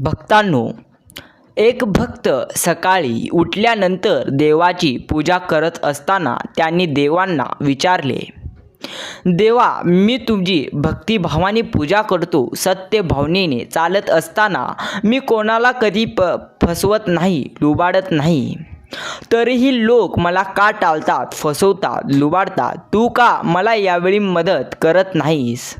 भक्तांनो एक भक्त सकाळी उठल्यानंतर देवाची पूजा करत असताना त्यांनी देवांना विचारले देवा मी तुझी भक्तिभावाने पूजा करतो सत्य भावनेने चालत असताना मी कोणाला कधी प फसवत नाही लुबाडत नाही. तरीही लोक मला का टाळतात फसवतात लुबाडतात? तू का मला यावेळी मदत करत नाहीस?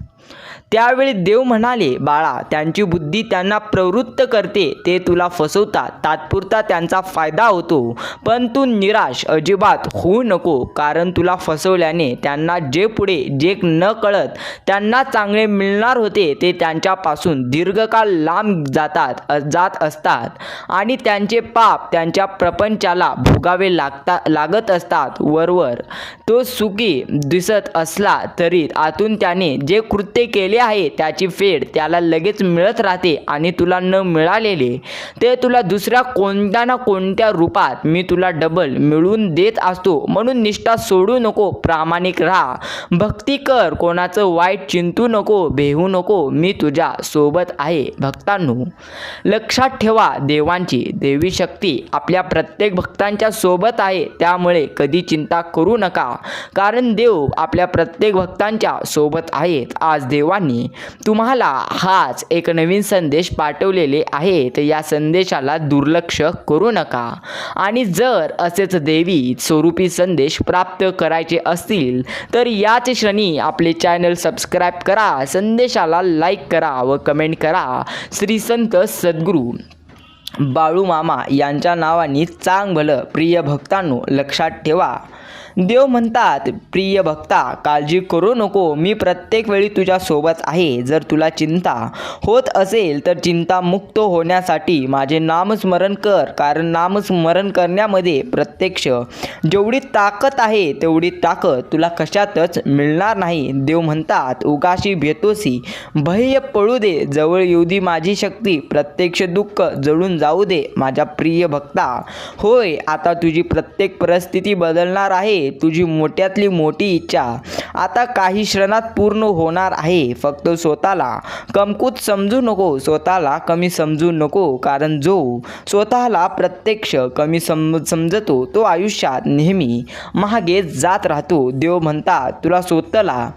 त्यावेळी देव म्हणाले बाळा त्यांची बुद्धी त्यांना प्रवृत्त करते ते तुला फसवतात. तात्पुरता त्यांचा फायदा होतो. पण तू निराश अजिबात होऊ नको कारण तुला फसवल्याने त्यांना जे पुढे जे न कळत त्यांना चांगले मिळणार होते ते त्यांच्यापासून दीर्घकाळ लांब जातात जात असतात. आणि त्यांचे पाप त्यांच्या प्रपंचाला भोगावे लागता लागत असतात वरवर. तो सुखी दिसत असला तरी आतून त्याने जे कृत्य केले आहे त्याची फेड त्याला लगेच मिळत राहते आणि तुला न मिळालेले ते तुला दुसऱ्या कोणत्या ना कोणत्या रूपात मी तुला डबल मिळवून देत असतो. म्हणून निष्ठा सोडू नको प्रामाणिक राहा. भक्ती कर कोणाचं वाईट चिंतू नको भेहू नको मी तुझ्या सोबत आहे. भक्तांनो लक्षात ठेवा देवांची देवी शक्ती आपल्या प्रत्येक भक्तांच्या सोबत आहे. त्यामुळे कधी चिंता करू नका. कारण देव आपल्या प्रत्येक भक्तांच्या सोबत आहेत. आज देवाने तुम्हाला हाच एक नवीन संदेश पाठवलेले आहेत या संदेशाला दुर्लक्ष करू नका. आणि जर असेच देवी स्वरूपी संदेश प्राप्त करायचे असतील तर याच क्षणी आपले चॅनल सबस्क्राईब करा संदेशाला लाईक करा व कमेंट करा. श्री संत सद्गुरू बाळू मामा यांच्या नावाने चांग भलं प्रिय भक्तांनो लक्षात ठेवा. देव म्हणतात प्रिय भक्ता काळजी करू नको. मी प्रत्येक वेळी तुझ्या सोबत आहे. जर तुला चिंता होत असेल तर चिंतामुक्त होण्यासाठी माझे नामस्मरण कर. कारण नामस्मरण करण्यामध्ये प्रत्यक्ष जेवढी ताकद आहे तेवढी ताकद तुला कशातच मिळणार नाही. देव म्हणतात उगाशी भेतोसी भय पळू दे. जवळ येऊ दे माझी शक्ती. प्रत्यक्ष दुःख जळून जाऊ दे माझ्या प्रिय भक्ता. होय आता तुझी प्रत्येक परिस्थिती बदलणार आहे. तुझी मोठ्यातली मोठी इच्छा आता काही क्षणात पूर्ण होणार आहे. फक्त स्वतःला कमकुत समजू नको स्वतःला कमी समजू नको. कारण जो स्वतःला प्रत्यक्ष कमी सम समजतो तो आयुष्यात नेहमी मागे जात राहतो. देव म्हणतात तुला स्वतःला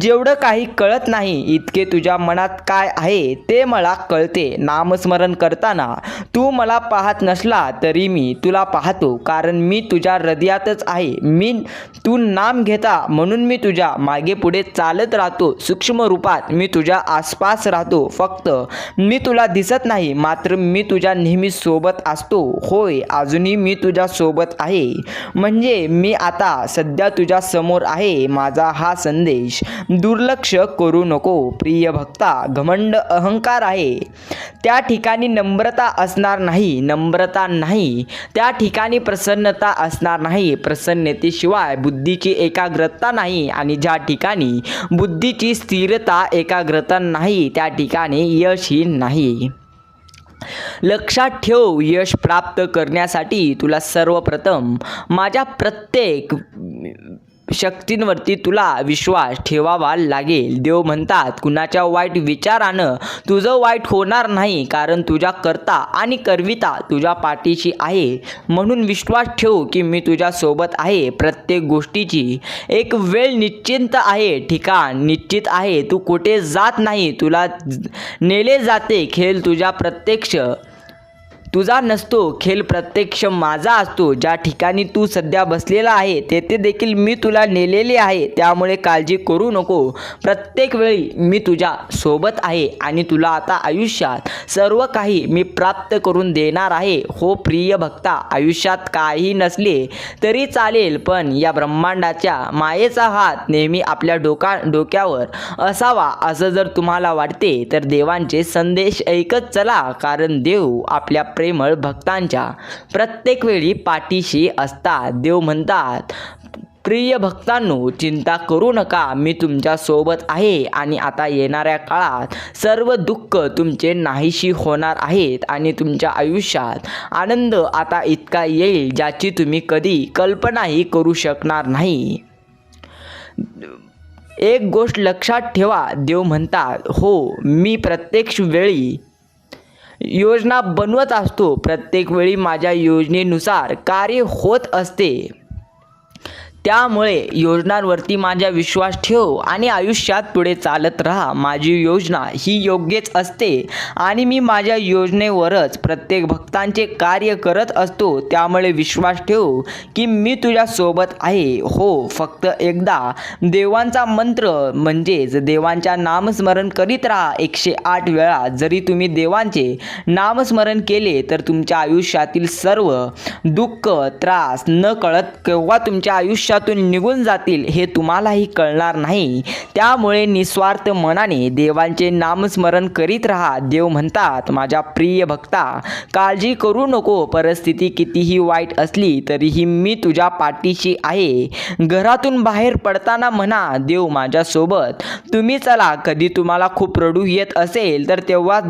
जेवढं काही कळत नाही इतके तुझ्या मनात काय आहे ते मला कळते. नामस्मरण करताना तू मला पाहत नसला तरी मी तुला पाहतो. कारण मी तुझ्या हृदयातच आहे. मी तू नाम घेता म्हणून मी तुझ्या मागे पुढे चालत राहतो. सूक्ष्म रूपात मी तुझ्या आसपास राहतो. फक्त मी तुला दिसत नाही मात्र मी तुझ्या नेहमी सोबत असतो. होय अजूनही मी तुझ्या सोबत आहे. म्हणजे मी आता सध्या तुझ्या समोर आहे माझा हा संदेश. दुर्लक्ष करू नको प्रिय भक्ता घमंड अहंकार आहे. त्या ठिकाणी नम्रता असणार नाही नम्रता नाही. त्या ठिकाणी प्रसन्नता असणार नाही शिवाय बुद्धीची एकाग्रता नाही आणि ज्या ठिकाणी बुद्धीची स्थिरता एकाग्रता नाही त्या ठिकाणी यशही नाही. लक्षात ठेव यश प्राप्त करण्यासाठी तुला सर्वप्रथम माझ्या प्रत्येक शक्तींवरती तुला विश्वास ठेवावा लागेल. देव म्हणतात कुणाच्या वाईट विचारानं तुझं वाईट होणार नाही कारण तुझ्या करता आणि करविता तुझ्या पाठीशी आहे. म्हणून विश्वास ठेव की मी तुझ्यासोबत आहे. प्रत्येक गोष्टीची एक वेळ निश्चिंत आहे. ठिकाण निश्चित आहे. तू कुठे जात नाही. तुला नेले जाते. खेळ तुझ्या प्रत्यक्ष तुझा नसतो खेळ प्रत्यक्ष माझा असतो. ज्या ठिकाणी तू सध्या बसलेला आहे तेथे देखील मी तुला नेलेले आहे. त्यामुळे काळजी करू नको. प्रत्येक वेळी मी तुझ्या सोबत आहे आणि तुला आता आयुष्यात सर्व काही मी प्राप्त करून देणार आहे. हो प्रिय भक्ता आयुष्यात काही नसले तरी चालेल पण या ब्रह्मांडाच्या मायेचा हात नेहमी आपल्या डोका डोक्यावर असावा असं जर तुम्हाला वाटते तर देवांचे संदेश ऐकत चला. कारण देव आपल्या प्रेमळ भक्तांच्या प्रत्येक वेळी पाठीशी असतात. देव म्हणतात प्रिय भक्तांनो चिंता करू नका. मी तुमच्यासोबत आहे आणि आता येणाऱ्या काळात सर्व दुःख तुमचे नाहीशी होणार आहेत आणि तुमच्या आयुष्यात आनंद आता इतका येईल ज्याची तुम्ही कधी कल्पनाही करू शकणार नाही. एक गोष्ट लक्षात ठेवा. देव म्हणतात हो मी प्रत्यक्ष वेळी योजना बनवत असतो. प्रत्येक वेळी माझ्या योजनेनुसार कार्य होत असते. त्यामुळे योजनांवरती माझा विश्वास ठेव आणि आयुष्यात पुढे चालत राहा. माझी योजना ही योग्यच असते आणि मी माझ्या योजनेवरच प्रत्येक भक्तांचे कार्य करत असतो. त्यामुळे विश्वास ठेव की मी तुझ्यासोबत आहे. हो फक्त एकदा. देवांचा मंत्र म्हणजेच देवांच्या नामस्मरण करीत राहा एकशे आठ वेळा. जरी तुम्ही देवांचे नामस्मरण केले तर तुमच्या आयुष्यातील सर्व दुःख त्रास न कळत केव्हा तुमच्या आयुष्य आयुष्यातून निघून जातील हे तुम्हालाही कळणार नाही. त्यामुळे निस्वार्थ मनाने देवांचे नामस्मरण करीत राहा. देव म्हणतात माझ्या प्रिय भक्ता काळजी करू नको. परिस्थिती कितीही वाईट असली तरीही मी तुझ्या पाठीशी आहे. घरातून बाहेर पडताना म्हणा देव माझ्यासोबत तुम्ही चला. कधी तुम्हाला खूप रडू येत असेल तर तेव्हा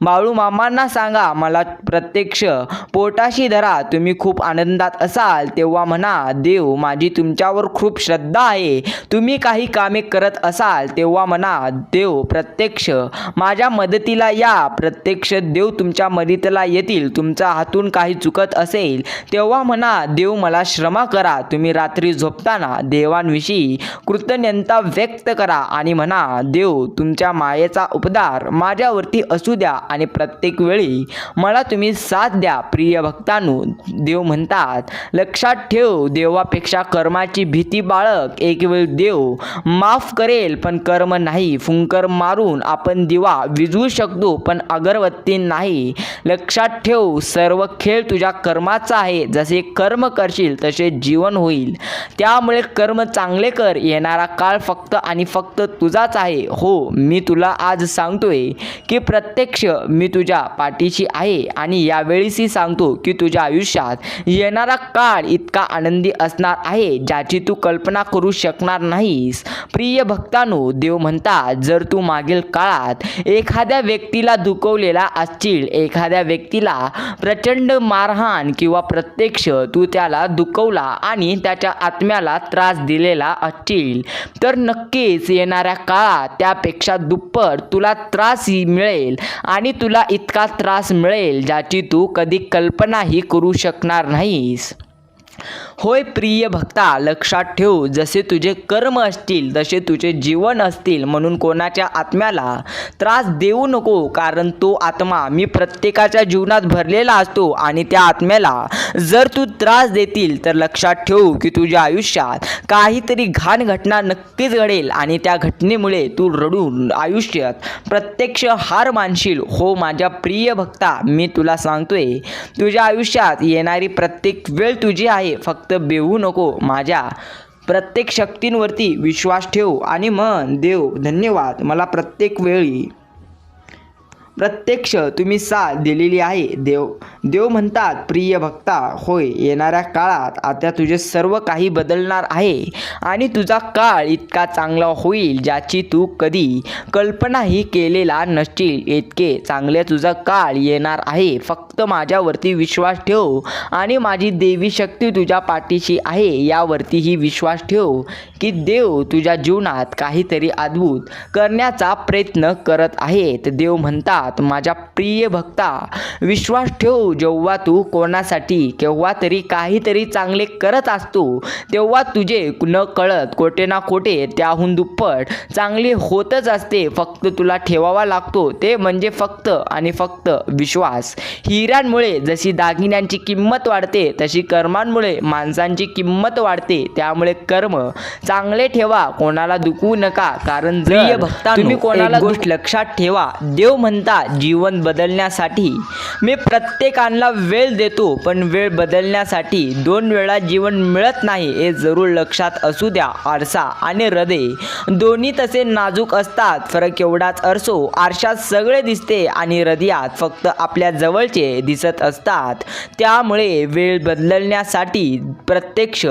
बाळू मामांना सांगा. मला प्रत्यक्ष पोटाशी धरा. तुम्ही खूप आनंदात असाल तेव्हा म्हणा देव माझी तुम तुमच्यावर खूप श्रद्धा आहे. तुम्ही काही कामे करत असाल तेव्हा म्हणा देव प्रत्यक्ष. माझ्या मदतीला या प्रत्यक्ष देव तुमच्या मदतीला येतील. तुमच्या हातून काही चुकत असेल तेव्हा म्हणा देव मला श्रमा करा. तुम्ही रात्री झोपताना देवांविषयी कृतज्ञता व्यक्त करा आणि म्हणा देव तुमच्या मायेचा उपदार माझ्यावरती असू द्या आणि प्रत्येक वेळी मला तुम्ही साथ द्या प्रिय भक्तांनो. देव म्हणतात लक्षात ठेव देवापेक्षा कर्मा कर्माची भीती बाळक एक वेळ देव माफ करेल पण कर्म नाही. फुंकर मारून आपण दिवा विजवू शकतो पण अगरबत्ती नाही. लक्षात ठेव सर्व खेळ तुझ्या कर्माचा आहे. जसे कर्म करशील तसे जीवन होईल. त्यामुळे कर्म चांगले कर. येणारा काळ फक्त आणि फक्त तुझाच आहे. हो मी तुला आज सांगतोय की प्रत्यक्ष मी तुझ्या पाठीशी आहे आणि यावेळीसही सांगतो की तुझ्या आयुष्यात येणारा काळ इतका आनंदी असणार आहे ज्याची तू कल्पना करू शकणार नाहीस. प्रिय भक्तांनो देव म्हणतात जर तू मागील काळात एखाद्या व्यक्तीला दुखवलेला असशील एखाद्या व्यक्तीला प्रचंड मारहाण किंवा प्रत्यक्ष तू त्याला दुखवला आणि त्याच्या आत्म्याला त्रास दिलेला असशील तर नक्कीच येणाऱ्या काळात त्यापेक्षा दुप्पट तुला त्रासही मिळेल आणि तुला इतका त्रास मिळेल ज्याची तू कधी कल्पनाही करू शकणार नाहीस. होय प्रिय भक्ता लक्षात ठेव जसे तुझे कर्म असतील तसे तुझे जीवन असतील म्हणून कोणाच्या आत्म्याला त्रास देऊ नको कारण तो आत्मा मी प्रत्येकाच्या जीवनात भरलेला असतो आणि त्या आत्म्याला जर तू त्रास देतील तर लक्षात ठेव की तुझ्या आयुष्यात काहीतरी घाण घटना नक्कीच घडेल आणि त्या घटनेमुळे तू रडून आयुष्यात प्रत्यक्ष हार मानशील. हो माझ्या प्रिय भक्ता मी तुला सांगतोय तुझ्या आयुष्यात येणारी प्रत्येक वेळ तुझी आहे. फक्त बेहू नको माझ्या प्रत्येक शक्तींवरती विश्वास ठेव आणि मन देव धन्यवाद मला प्रत्येक वेळी प्रत्यक्ष तुम्ही साथ दिलेली आहे. देव देव म्हणतात प्रिय भक्ता होय येणाऱ्या काळात आता तुझे सर्व काही बदलणार आहे आणि तुझा काळ इतका चांगला होईल ज्याची तू कधी कल्पनाही केलेला नसशील. इतके चांगले तुझा काळ येणार आहे. फक्त माझ्यावरती विश्वास ठेव आणि माझी देवी शक्ती तुझ्या पाठीशी आहे. यावरतीही विश्वास ठेव की देव तुझ्या जीवनात काहीतरी अद्भुत करण्याचा प्रयत्न करत आहेत. देव म्हणतात माझ्या प्रिय भक्ता विश्वास ठेव जेव्हा तू कोणासाठी केव्हा तरी काहीतरी चांगले करत असतो तेव्हा तुझे न कळत कोठे ना कोठे त्याहून दुप्पट चांगले होतच असते. फक्त तुला ठेवावा लागतो. ते म्हणजे फक्त आणि फक्त विश्वास. हिऱ्यांमुळे जशी दागिन्यांची किंमत वाढते तशी कर्मांमुळे माणसांची किंमत वाढते. त्यामुळे कर्म चांगले ठेवा कोणाला दुखवू नका. कारण प्रिय भक्ता तुम्ही कोणाला गोष्ट लक्षात ठेवा देव म्हणता जीवन बदलण्यासाठी मी प्रत्येकांना वेळ देतो पण वेळ बदलण्यासाठी दोन वेळा जीवन मिळत नाही हे जरूर लक्षात असू द्या. आरसा आणि हृदय दोन्ही तसे नाजूक असतात. फरक एवढाच असो आरशात सगळे दिसते आणि हृदयात फक्त आपल्या जवळचे दिसत असतात. त्यामुळे वेळ बदलण्यासाठी प्रत्यक्ष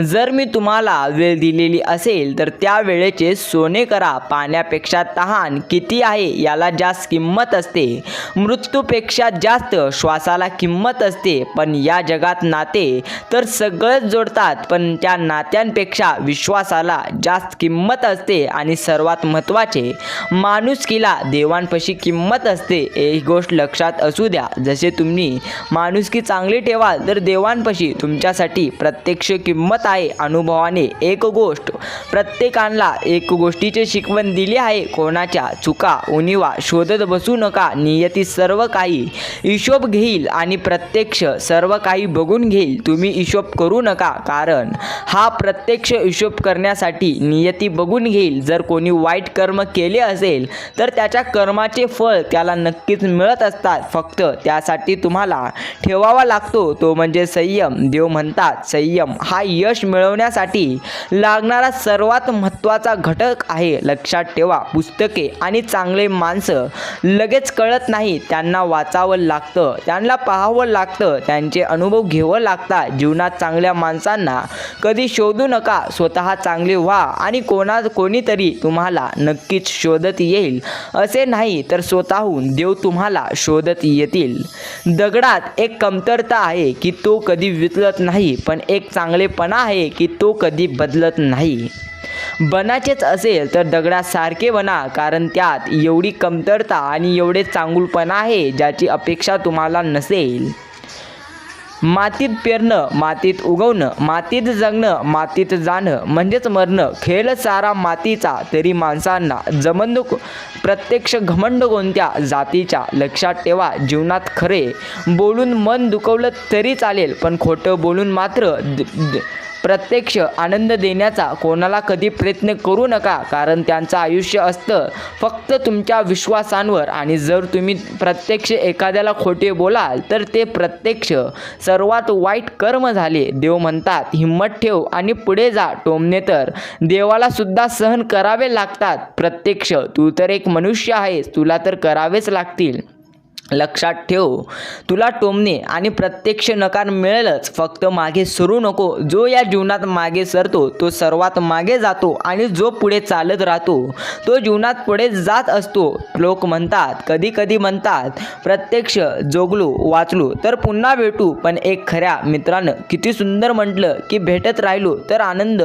जर मी तुम्हाला वेळ दिलेली असेल तर त्या वेळेचे सोने करा. पाण्यापेक्षा तहान किती आहे याला जास्त किंमत किंमत असते. मृत्यूपेक्षा जास्त श्वासाला किंमत असते. पण या जगात नाते तर सगळंच जोडतात. पण त्या नात्यांपेक्षा विश्वासाला जास्त किंमत असते आणि सर्वात महत्त्वाचे माणुसकीला देवांपाशी किंमत असते. एक गोष्ट लक्षात असू द्या. जसे तुम्ही माणुसकी चांगली ठेवाल तर देवांपाशी तुमच्यासाठी प्रत्यक्ष किंमत आहे. अनुभवाने एक गोष्ट प्रत्येकाला एक गोष्टीचे शिकवण दिली आहे. कोणाच्या चुका उणिवा शोधत बसू नका नियती सर्व काही. हिशोब घेईल आणि प्रत्यक्ष सर्व काही बघून घेईल. तुम्ही हिशोब करू नका कारण हा प्रत्यक्ष हिशोब करण्यासाठी नियती बघून घेईल. जर कोणी वाईट कर्म केले असेल तर त्याच्या कर्माचे फळ त्याला नक्कीच मिळत असतात. फक्त त्यासाठी तुम्हाला ठेवावा लागतो. तो म्हणजे संयम. देव म्हणतात संयम हा यश मिळवण्यासाठी लागणारा सर्वात महत्त्वाचा घटक आहे. लक्षात ठेवा पुस्तके आणि चांगले माणसं लगेच कळत नाही. त्यांना वाचावं लागतं. त्यांना पाहावं लागतं. त्यांचे अनुभव घ्यावं लागतात. जीवनात चांगल्या माणसांना कधी शोधू नका. स्वतः चांगले व्हा आणि कोणा कोणीतरी तुम्हाला नक्कीच शोधत येईल. असे नाही तर स्वतःहून देव तुम्हाला शोधत येतील. दगडात एक कमतरता आहे की तो कधी विचलत नाही पण एक चांगलेपणा आहे की तो कधी बदलत नाही. बनाचेच असेल तर दगडासारखे बना कारण त्यात एवढी कमतरता आणि एवढे चांगुलपणा आहे ज्याची अपेक्षा तुम्हाला नसेल. मातीत पेरणं मातीत उगवणं मातीत जगणं मातीत जाणं म्हणजेच मरणं. खेळ सारा मातीचा तरी माणसांना जमंद प्रत्यक्ष घमंड कोणत्या जातीच्या? लक्षात ठेवा जीवनात खरे. बोलून मन दुखवलं तरी चालेल पण खोटं बोलून मात्र द- द- प्रत्यक्ष आनंद देण्याचा कोणाला कधी प्रयत्न करू नका कारण त्यांचं आयुष्य असतं. फक्त तुमच्या विश्वासांवर आणि जर तुम्ही प्रत्यक्ष एखाद्याला खोटे बोलाल तर ते प्रत्यक्ष. सर्वात वाईट कर्म झाले देव म्हणतात हिंमत ठेव आणि पुढे जा टोमने तर. देवाला सुद्धा सहन करावे लागतात प्रत्यक्ष. तू तर एक मनुष्य आहेस तुला तर करावेच लागतील. लक्षात ठेव. तुला टोमणे आणि प्रत्यक्ष नकार मिळेलच. फक्त मागे सरू नको. जो या जीवनात मागे सरतो तो सर्वात मागे जातो आणि जो पुढे चालत राहतो तो जीवनात पुढे जात असतो. लोक म्हणतात कधी कधी म्हणतात प्रत्यक्ष जोगलो वाचलो तर पुन्हा भेटू. पण एक खऱ्या मित्रानं किती सुंदर म्हटलं की भेटत राहिलो तर आनंद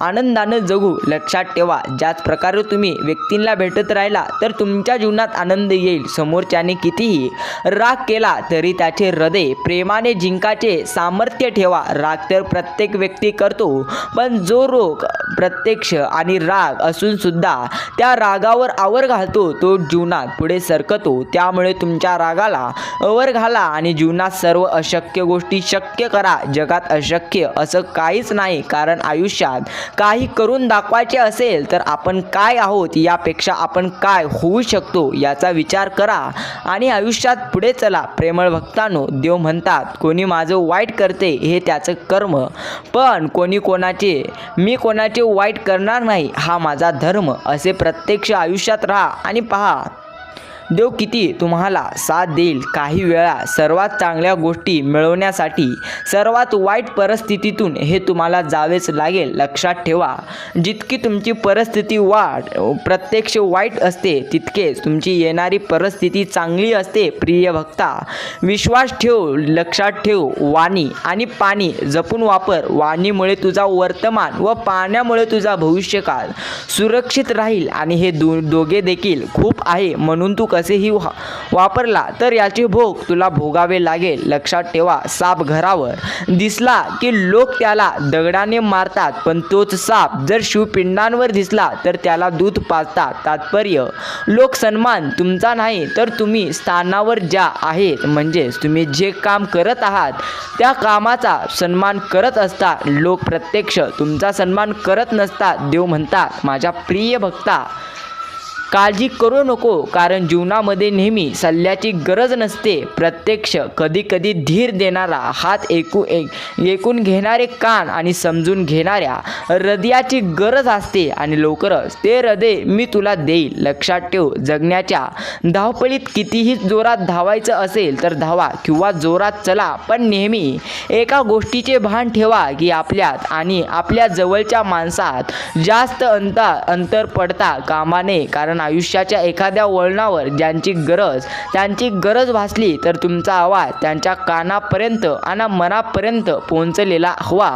आनंदानं जगू. लक्षात ठेवा ज्याच प्रकारे तुम्ही व्यक्तींना भेटत राहिला तर तुमच्या जीवनात आनंद येईल. समोरच्याने किती कितीही राग केला तरी त्याचे हृदय प्रेमाने जिंकाचे सामर्थ्य ठेवा. राग तर प्रत्येक व्यक्ती करतो पण जो रोग प्रत्यक्ष आणि राग असून सुद्धा त्या रागावर आवर घालतो तो जीवनात पुढे सरकतो. त्यामुळे तुमच्या रागाला अवर घाला आणि जीवनात सर्व अशक्य गोष्टी शक्य करा. जगात अशक्य असं काहीच नाही कारण आयुष्यात काही करून दाखवायचे असेल तर आपण काय आहोत? यापेक्षा आपण काय होऊ शकतो? याचा विचार करा आणि आयुष्यात पुढे चला. प्रेमळ भक्तानो देव म्हणतात कोणी माझं वाईट करते हे त्याचं कर्म. पण कोणी कोणाचे मी कोणाचे वाईट करणार नाही हा माझा धर्म. असे प्रत्यक्ष आयुष्यात राहा आणि पहा देव किती तुम्हाला साथ देईल काही वेळा सर्वात चांगल्या गोष्टी मिळवण्यासाठी सर्वात वाईट परिस्थितीतून हे तुम्हाला जावेच लागेल. लक्षात ठेवा जितकी तुमची परिस्थिती वाट प्रत्यक्ष वाईट असते तितकेच तुमची येणारी परिस्थिती चांगली असते प्रिय भक्ता. विश्वास ठेव लक्षात ठेव वाणी आणि पाणी जपून वापर. वाणीमुळे तुझा वर्तमान व पाण्यामुळे तुझा भविष्यकाळ सुरक्षित राहील आणि हे दो दोघे देखील खूप आहे म्हणून तू कसेही वा वापरला तर याचे भोग तुला भोगावे लागेल. लक्षात ठेवा साप घरावर दिसला की लोक त्याला दगडाने मारतात पण तोच साप जर शिवपिंडांवर दिसला तर त्याला दूध पाजतात. तात्पर्य लोक सन्मान तुमचा नाही तर तुम्ही स्थानावर ज्या आहेत. म्हणजेच तुम्ही जे काम करत आहात त्या कामाचा सन्मान करत असता. लोक प्रत्यक्ष तुमचा सन्मान करत नसतात देव म्हणतात माझ्या प्रिय भक्ता काळजी करू नको कारण जीवनामध्ये नेहमी सल्ल्याची गरज नसते. प्रत्यक्ष कधी कधी धीर देणारा हात ऐकू एक ऐकून घेणारे कान आणि समजून घेणाऱ्या हृदयाची गरज असते आणि लवकरच ते हृदय मी तुला देईल. लक्षात ठेव जगण्याच्या धावपळीत कितीही जोरात धावायचं असेल तर धावा किंवा जोरात चला पण नेहमी एका गोष्टीचे भान ठेवा की आपल्यात आणि आपल्या जवळच्या माणसात जास्त अंतर अंतर पडता कामा नये. कारण कारण आयुष्याच्या एखाद्या वळणावर ज्यांची गरज त्यांची गरज भासली तर तुमचा आवाज त्यांच्या कानापर्यंत आणि मनापर्यंत पोहोचलेला हवा.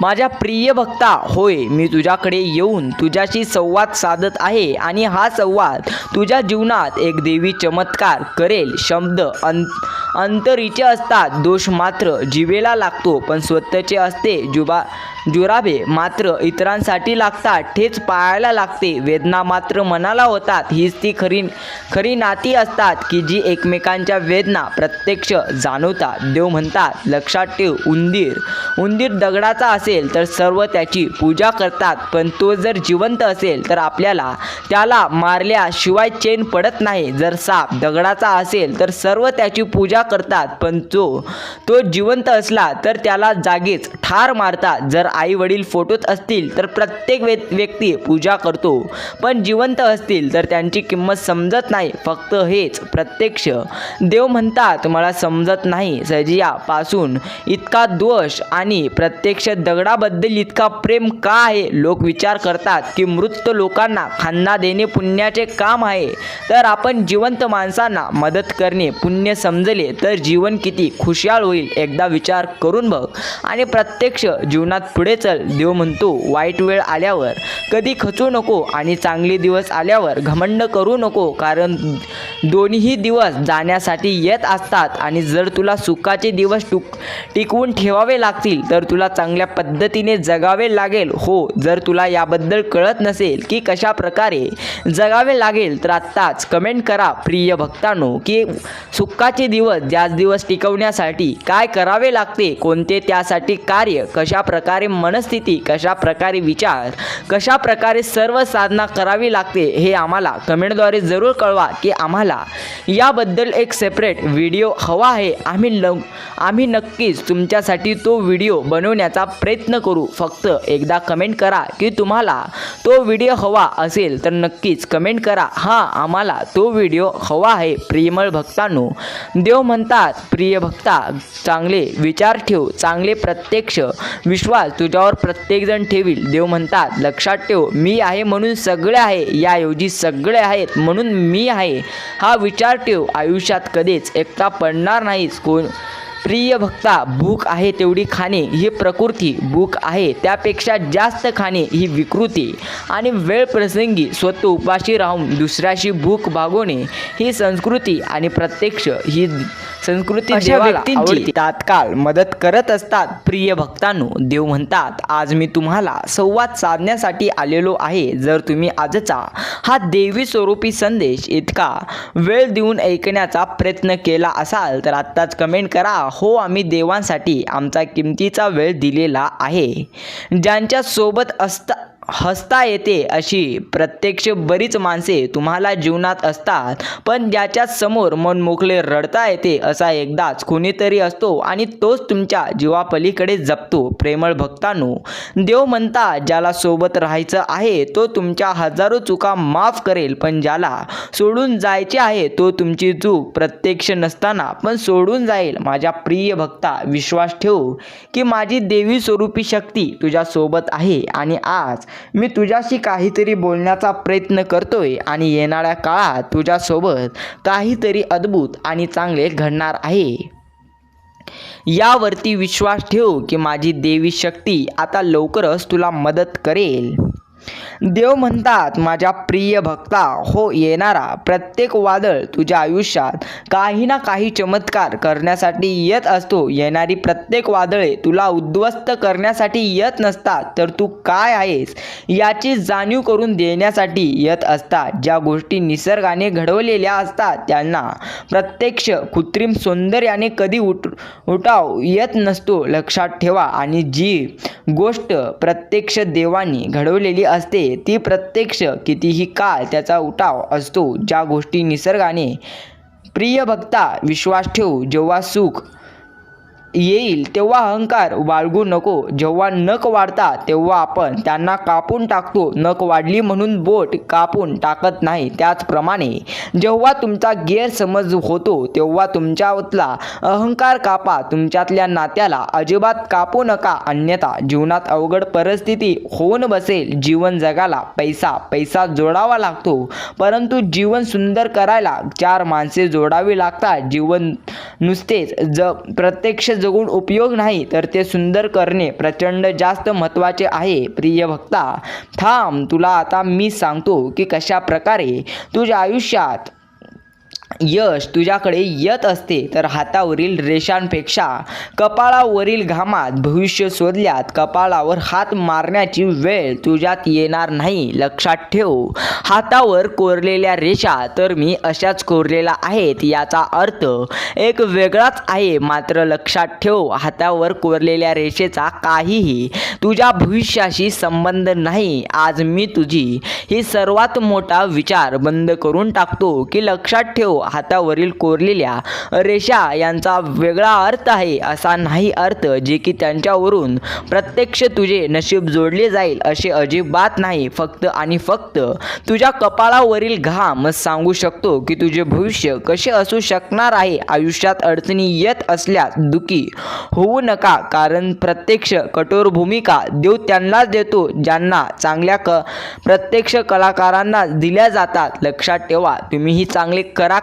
माझ्या प्रिय भक्ता होय मी तुझ्याकडे येऊन तुझ्याशी संवाद साधत आहे आणि हा संवाद तुझ्या जीवनात एक देवी चमत्कार करेल. शब्द अं अंतरीचे असतात दोष मात्र जिवेला लागतो पण स्वतःचे असते जुबा जुराबे मात्र इतरांसाठी लागतात ठेच पाळायला लागते वेदना मात्र मनाला होतात हीच ती खरी खरी नाती असतात की जी एकमेकांच्या वेदना प्रत्यक्ष जाणवतात. देव म्हणतात लक्षात ठेव उंदीर उंदीर मृताचा असेल तर सर्व त्याची पूजा करतात. पण तो जर जिवंत असेल तर आपल्याला त्याला मारल्याशिवाय चेन पडत नाही. जर साप दगडाचा असेल तर सर्व त्याची पूजा करतात. पण तो तो जिवंत असला तर त्याला जागीच ठार मारतात. जर आई वडील फोटोत असतील तर प्रत्येक व्य व्यक्ती पूजा करतो. पण जिवंत असतील तर त्यांची किंमत समजत नाही. फक्त हेच प्रत्यक्ष. देव म्हणतात मला समजत नाही. सजियापासून इतका दोष आणि प्रत्यक्ष दगडाबद्दल इतका प्रेम का आहे? लोक विचार करतात की मृत लोकांना खांदा देणे पुण्याचे काम आहे. तर आपण जिवंत माणसांना मदत करणे पुण्य समजले तर जीवन किती खुशाल होईल एकदा विचार करून बघ. आणि प्रत्यक्ष जीवनात पुढे चल. देव म्हणतो वाईट वेळ आल्यावर कधी खचू नको आणि चांगले दिवस आल्यावर घमंड करू नको कारण दोन्ही दिवस जाण्यासाठी येत असतात आणि जर तुला सुखाचे दिवस टुक टिकवून ठेवावे लागतील तर तुला चांगल्या पद्धतीने जगावे लागेल. हो जर तुला याबद्दल कळत नसेल की कशा प्रकारे जगावे लागेल तर आत्ताच कमेंट करा प्रिय भक्तांनो की सुखाचे दिवस ज्याच दिवस टिकवण्यासाठी काय करावे लागते कोणते त्यासाठी कार्य कशा प्रकारे मनस्थिती कशा प्रकारे विचार कशा प्रकारे सर्व साधना करावी लागते हे आम्हाला कमेंटद्वारे जरूर कळवा की आम्हाला याबद्दल एक सेपरेट व्हिडिओ हवा आहे. आम्ही लव आम्ही नक्कीच तुमच्यासाठी तो व्हिडिओ बनवण्याचा प्रयत्न करू. फक्त एकदा कमेंट करा की तुम्हाला तो व्हिडिओ हवा असेल तर नक्कीच कमेंट करा. हां आम्हाला तो व्हिडिओ हवा आहे प्रियमळ भक्तांनो. देव म्हणतात प्रिय भक्ता चांगले विचार ठेव चांगले प्रत्यक्ष विश्वास तुझ्यावर प्रत्येकजण ठेवील. देव म्हणतात लक्षात ठेव मी आहे म्हणून सगळे आहे याऐवजी सगळे आहेत म्हणून मी आहे. हा विचार ठेव आयुष्यात कधीच एकटा पडणार नाहीस. कोण प्रिय भक्ता भूक आहे तेवढी खाणे ही प्रकृती. भूक आहे त्यापेक्षा जास्त खाणे ही विकृती. आणि वेळ प्रसंगी स्वतः उपाशी राहून दुसऱ्याशी भूक भागवणे ही संस्कृती आणि प्रत्यक्ष ही संस्कृती अशा व्यक्तींची. तात्काळ मदत करत असतात. प्रिय भक्तांनो देव म्हणतात आज मी तुम्हाला संवाद साधण्यासाठी आलेलो आहे. जर तुम्ही आजचा हा देवी स्वरूपी संदेश इतका वेळ देऊन ऐकण्याचा प्रयत्न केला असाल तर आत्ताच कमेंट करा. हो आम्ही देवांसाठी आमचा किमतीचा वेळ दिलेला आहे. ज्यांच्या सोबत असता हसता येते अशी प्रत्यक्ष बरीच माणसे तुम्हाला जीवनात असतात. पण ज्याच्या समोर मन मोकळे रडता येते असा एकदाच कोणीतरी असतो आणि तोच तुमच्या जीवापलीकडे जपतो. प्रेमळ भक्तांनो देव म्हणता ज्याला सोबत राहायचं आहे तो तुमच्या हजारो चुका माफ करेल. पण ज्याला सोडून जायचे आहे तो तुमची चूक प्रत्यक्ष नसताना पण सोडून जाईल. माझ्या प्रिय भक्ता विश्वास ठेव की माझी देवी स्वरूपी शक्ती तुझ्यासोबत आहे आणि आज मी तुझ्याशी काहीतरी बोलण्याचा प्रयत्न करतोय आणि येणाऱ्या काळात तुझ्यासोबत काहीतरी अद्भुत आणि चांगले घडणार आहे. यावरती विश्वास ठेव की माझी देवी शक्ती आता लवकरच तुला मदत करेल. देव म्हणतात माझ्या प्रिय भक्ता हो येणारा प्रत्येक वादळ तुझ्या आयुष्यात काही ना काही चमत्कार करण्यासाठी येत असतो. येणारी प्रत्येक वादळे तुला उद्ध्वस्त करण्यासाठी येत नसतात. तर तू काय आहेस याची जाणीव करून देण्यासाठी येत असतात. ज्या गोष्टी निसर्गाने घडवलेल्या असतात त्यांना प्रत्यक्ष कृत्रिम सौंदर्याने कधी उठ उठाव येत नसतो. लक्षात ठेवा आणि जी गोष्ट प्रत्यक्ष देवानी घडवलेली असते ती प्रत्यक्ष कितीही काळ त्याचा उठाव असतो. ज्या गोष्टी निसर्गाने प्रिय भक्ता विश्वास ठेवू जेव्हा सुख येईल तेव्हा अहंकार बाळगू नको. जेव्हा नख वाढता तेव्हा आपण त्यांना कापून टाकतो. नख वाढली म्हणून बोट कापून टाकत नाही. त्याचप्रमाणे जेव्हा तुमचा गैरसमज होतो तेव्हा तुमच्यातला अहंकार कापा. तुमच्यातल्या नात्याला अजिबात कापू नका. अन्यथा जीवनात अवघड परिस्थिती होऊन बसेल. जीवन जगाला पैसा पैसा जोडावा लागतो. परंतु जीवन सुंदर करायला चार माणसे जोडावी लागतात. जीवन नुसतेच ज प्रत्यक्ष जगून उपयोग नाही तर ते सुंदर करणे प्रचंड जास्त महत्त्वाचे आहे प्रिय भक्ता. थांब तुला आता मी सांगतो की कशा प्रकारे तुझ्या आयुष्यात यश तुझ्याकडे येत असते तर हातावरील रेषांपेक्षा कपाळावरील घामात भविष्य शोधल्यात कपाळावर हात मारण्याची वेळ तुझ्यात येणार नाही. लक्षात ठेव हातावर कोरलेल्या रेषा तर मी अशाच कोरलेल्या आहेत याचा अर्थ एक वेगळाच आहे. मात्र लक्षात ठेव हातावर कोरलेल्या रेषेचा काहीही तुझ्या भविष्याशी संबंध नाही. आज मी तुझी ही सर्वात मोठा विचार बंद करून टाकतो की लक्षात ठेव हातावरील कोरलेल्या रेषा यांचा वेगळा अर्थ आहे असा नाही अर्थ जे की त्यांच्यावरून प्रत्यक्ष तुझे नशीब जोडले जाईल असे अजिबात नाही. फक्त आणि फक्त तुझ्या कपाळावरील घाम सांगू शकतो की तुझे भविष्य कसे असू शकणार आहे. आयुष्यात अडचणी येत असल्यास दुखी होऊ नका कारण प्रत्यक्ष कठोर भूमिका देव त्यांनाच देतो ज्यांना चांगल्या क प्रत्यक्ष कलाकारांना दिल्या जातात. लक्षात ठेवा तुम्हीही चांगले करा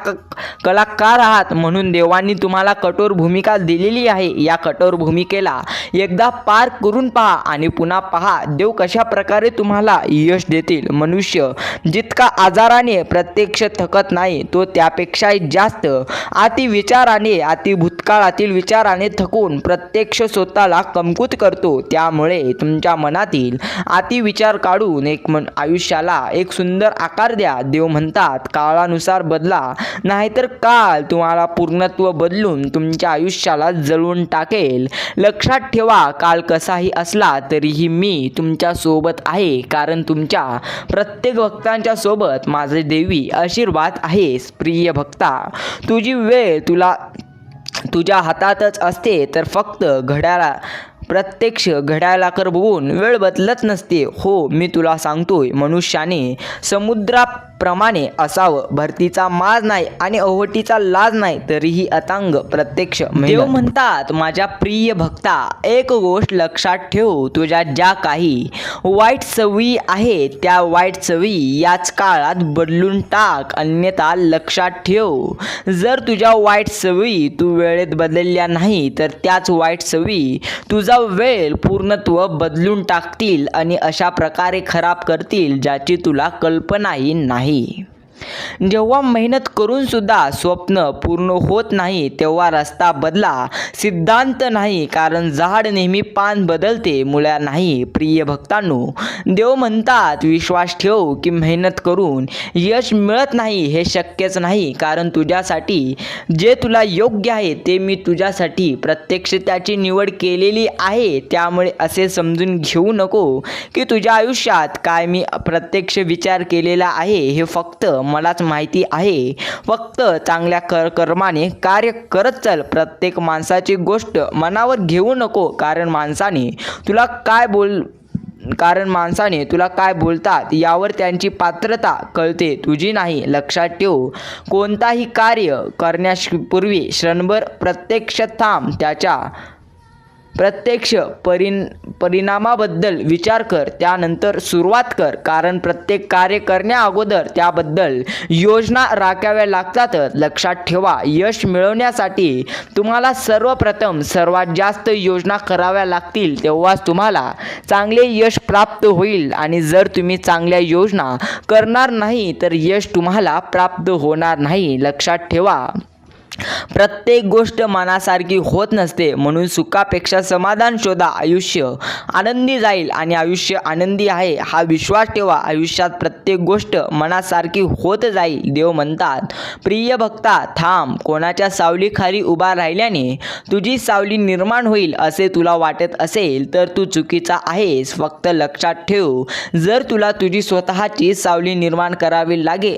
कलाकार आहात. म्हणून देवांनी तुम्हाला कठोर भूमिका दिलेली आहे. या कठोर भूमिकेला एकदा पार करून पहा आणि पुन्हा पहा देव कशा प्रकारे तुम्हाला यश देतील. मनुष्य जितका आजाराने प्रत्यक्ष थकत नाही तो त्यापेक्षाही जास्त अति विचाराने अति भूतकाळातील विचाराने थकून प्रत्यक्ष स्वतःला कमकुत करतो. त्यामुळे तुमच्या मनातील अति विचार काढून एक मन आयुष्याला एक सुंदर आकार द्या. देव म्हणतात काळानुसार बदला. नाहीतर काळ तुम्हाला पूर्णत्व बदलून तुमच्या आयुष्याला जळून टाकेल. लक्षात ठेवा काळ कसाही असला तरीही मी तुमच्यासोबत आहे कारण तुमच्या प्रत्येक भक्तांच्या सोबत माझे देवी आशीर्वाद आहेस प्रिय भक्ता. तुझी वेळ तुला तुझ्या हातातच असते तर फक्त घड्याळा प्रत्यक्ष घड्याळाकर बघून वेळ बदलत नसते. हो मी तुला सांगतोय मनुष्याने समुद्रा प्रमाणे असावं. भरतीचा माज नाही आणि अवटीचा लाज नाही तरीही अतांग प्रत्यक्ष देव म्हणतात माझ्या प्रिय भक्ता एक गोष्ट लक्षात ठेव तुझ्या ज्या काही वाईट सवयी आहेत त्या वाईट सवयी याच काळात बदलून टाक. अन्यथा लक्षात ठेव जर तुझ्या वाईट सवयी तू वेळेत बदलल्या नाही तर त्याच वाईट सवयी तुझा वेळ पूर्णत्व बदलून टाकतील आणि अशा प्रकारे खराब करतील ज्याची तुला कल्पनाही नाही. ahí. जेव्हा मेहनत करून सुद्धा स्वप्न पूर्ण होत नाही तेव्हा रस्ता बदला. सिद्धांत नाही कारण झाड नेहमी पान बदलते मुळ्या नाही. प्रिय भक्तांनो देव म्हणतात विश्वास ठेव की मेहनत करून यश मिळत नाही हे शक्यच नाही. कारण तुझ्यासाठी जे तुला योग्य आहे ते मी तुझ्यासाठी प्रत्यक्ष त्याची निवड केलेली आहे. त्यामुळे असे समजून घेऊ नको की तुझ्या आयुष्यात काय मी प्रत्यक्ष विचार केलेला आहे. हे फक्त मलाच माहिती आहे. फक्त चांगल्या कर कर्माने कार्य करत चल. प्रत्येक माणसाची गोष्ट मनावर घेऊ नको. कारण माणसाने तुला काय बोल कारण माणसाने तुला काय बोलतात यावर त्यांची पात्रता कळते. तुझी नाही. लक्षात ठेव. कोणताही कार्य करण्यापूर्वी क्षणभर प्रत्यक्ष थांब. त्याच्या प्रत्यक्ष परिण परिणामाबद्दल विचार कर त्यानंतर सुरुवात कर. कारण प्रत्येक कार्य करण्याअगोदर त्याबद्दल योजना राखाव्या लागतातच लक्षात ठेवा यश मिळवण्यासाठी तुम्हाला सर्वप्रथम सर्वात जास्त योजना कराव्या लागतील तेव्हाच तुम्हाला चांगले यश प्राप्त होईल. आणि जर तुम्ही चांगल्या योजना करणार नाही तर यश तुम्हाला प्राप्त होणार नाही. लक्षात ठेवा. प्रत्येक गोष्ट मनासारखी होत नसते. म्हणून सुखापेक्षा समाधान शोधा. आयुष्य आनंदी जाईल आणि आयुष्य आनंदी आहे हा विश्वास ठेवा. आयुष्यात प्रत्येक गोष्ट मनासारखी होत जाईल देव म्हणतात. प्रिय भक्ता थांब. कोणाच्या सावलीखाली उभा राहिल्याने तुझी सावली निर्माण होईल असे तुला वाटत असेल तर तू चुकीचा आहेस. फक्त लक्षात ठेव. जर तुला तुझी स्वतःची सावली निर्माण करावी लागे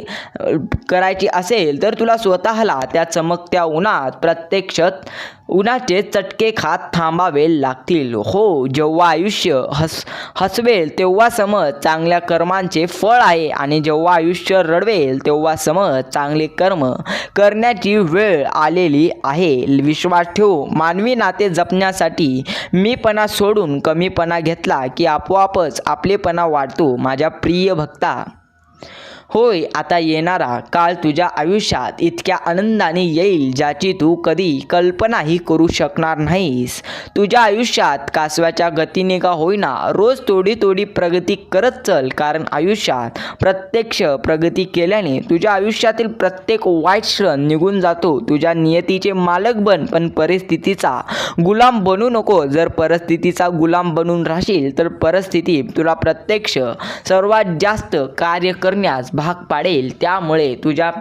करायची असेल तर तुला स्वतःला त्या चमक त्या उन्हात प्रत्यक्षात उन्हाचे चटके खात थांबावे लागतील. हो जेव्हा आयुष्य हस हसवेल तेव्हा समज चांगल्या कर्मांचे फळ आहे आणि जेव्हा आयुष्य रडवेल तेव्हा समज चांगले कर्म करण्याची वेळ आलेली आहे. विश्वास ठेवू मानवी नाते जपण्यासाठी मीपणा सोडून कमीपणा घेतला की आपोआपच आपलेपणा वाढतो. माझ्या प्रिय भक्ता होय आता येणारा काळ तुझ्या आयुष्यात इतक्या आनंदाने येईल ज्याची तू कधी कल्पनाही करू शकणार नाहीस. तुझ्या आयुष्यात कासवाच्या गतीने का होईना. रोज थोडी थोडी प्रगती करत चल कारण आयुष्यात प्रत्यक्ष प्रगती केल्याने तुझ्या आयुष्यातील प्रत्येक वाईट क्षण निघून जातो. तुझ्या नियतीचे मालक बन पण परिस्थितीचा गुलाम बनू नको. जर परिस्थितीचा गुलाम बनून राहशील तर परिस्थिती तुला प्रत्यक्ष सर्वात जास्त कार्य करण्यास भाग पाडेल त्यामुळे तुझ्या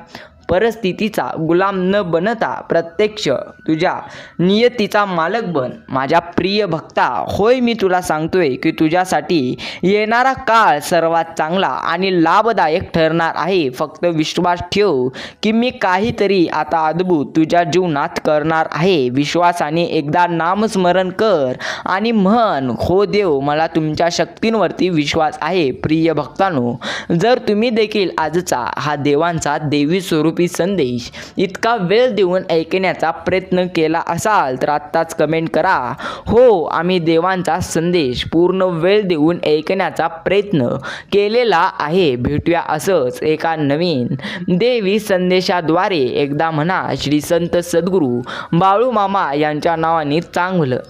परिस्थितीचा गुलाम न बनता प्रत्यक्ष तुझ्या नियतीचा मालक बन. माझ्या प्रिय भक्ता होय मी तुला सांगतोय की तुझ्यासाठी येणारा काळ सर्वात चांगला आणि लाभदायक ठरणार आहे. फक्त विश्वास ठेव की मी काहीतरी आता अद्भुत तुझ्या जीवनात करणार आहे. विश्वासाने एकदा नामस्मरण कर आणि म्हण हो देव मला तुमच्या शक्तींवरती विश्वास आहे. प्रिय भक्तांनो जर तुम्ही देखील आजचा हा देवांचा देवी स्वरूपी संदेश. इतका वेळ देऊन ऐकण्याचा प्रयत्न केला असाल तर आत्ताच कमेंट करा. हो आम्ही देवांचा संदेश पूर्ण वेळ देऊन ऐकण्याचा प्रयत्न केलेला आहे. भेटूया असंच एका नवीन देवी संदेशाद्वारे. एकदा म्हणा श्री संत सद्गुरू बाळू मामा यांच्या नावाने चांगलं